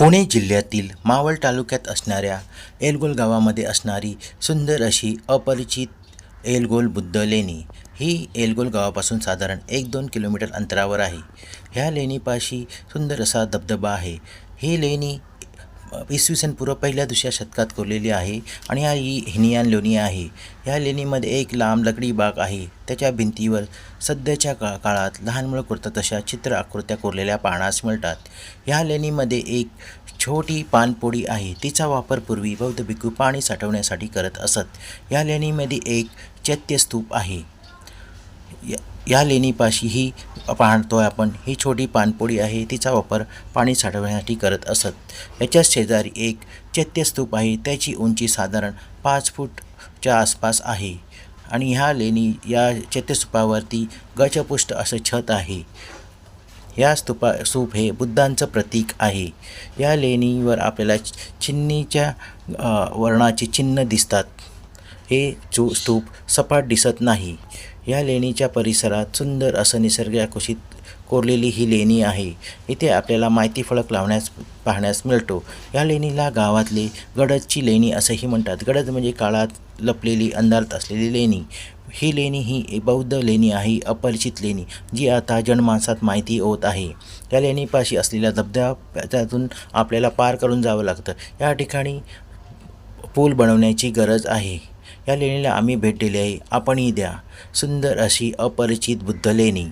पुणे जिल्ह्यातील मावळ तालुक्यात असणाऱ्या एलगोल गावामध्ये असणारी सुंदर अशी अपरिचित एलगोल बुद्ध लेणी ही एलगोल गावापासून साधारण एक दोन किलोमीटर अंतरावर आहे. ह्या लेणीपाशी सुंदर असा धबधबा आहे. ही लेणी इसवी सन पूर्व पहिल्या दुसऱ्या शतकात कोरलेली आहे आणि हा ही हिनियान लेणी आहे. ह्या लेणीमध्ये एक लांब लकडी बाग आहे. त्याच्या भिंतीवर सध्याच्या का काळात लहान मुलं कुर्ता तशा चित्र आकृत्या कोरलेल्या पाहण्यास मिळतात. ह्या लेणीमध्ये एक छोटी पानपोळी आहे. तिचा वापर पूर्वी बौद्ध भिक्खू पाणी साठवण्यासाठी करत असत. या लेणीमध्ये एक चैत्यस्तूप आहे. या लेणीपाशीही लेणीपाशी ही पाहतोय आपण. ही छोटी पानपोळी आहे. तिचा वापर पाणी साठवण्यासाठी करत असत. याच्याच शेजारी एक चैत्यस्तूप आहे. त्याची उंची साधारण पाच फूटच्या आसपास आहे. आणि ह्या लेणी या चैत्यस्तूपावरती गजपुष्ट असं छत आहे. या स्तूपा स्तूप हे बुद्धांचं प्रतीक आहे. या लेणीवर आपल्याला चिन्नीच्या वर्णाचे चिन्ह दिसतात. हे चू स्तूप सपाट दिसत नाही. या लेणीच्या परिसरात सुंदर असं निसर्ग कोरलेली ही लेणी आहे. इथे आपल्याला माहिती फलक लावण्यास पाहण्यास मिळतो. या लेणीला गावातले गडदची लेणी असंही म्हणतात. गडद म्हणजे काळात लपलेली अंधारत असलेली लेणी. ही लेणी ही बौद्ध लेणी आहे अपरिचित लेणी जी आता जनमानसात माहिती होत आहे. या लेणीपाशी असलेल्या धबधब्यातून आपल्याला पार करून जावं लागतं. या ठिकाणी पूल बनवण्याची गरज आहे. या लेणीला आम्ही भेट दिली आहे. आपणही द्या. सुंदर अशी अपरिचित बुद्ध लेणी.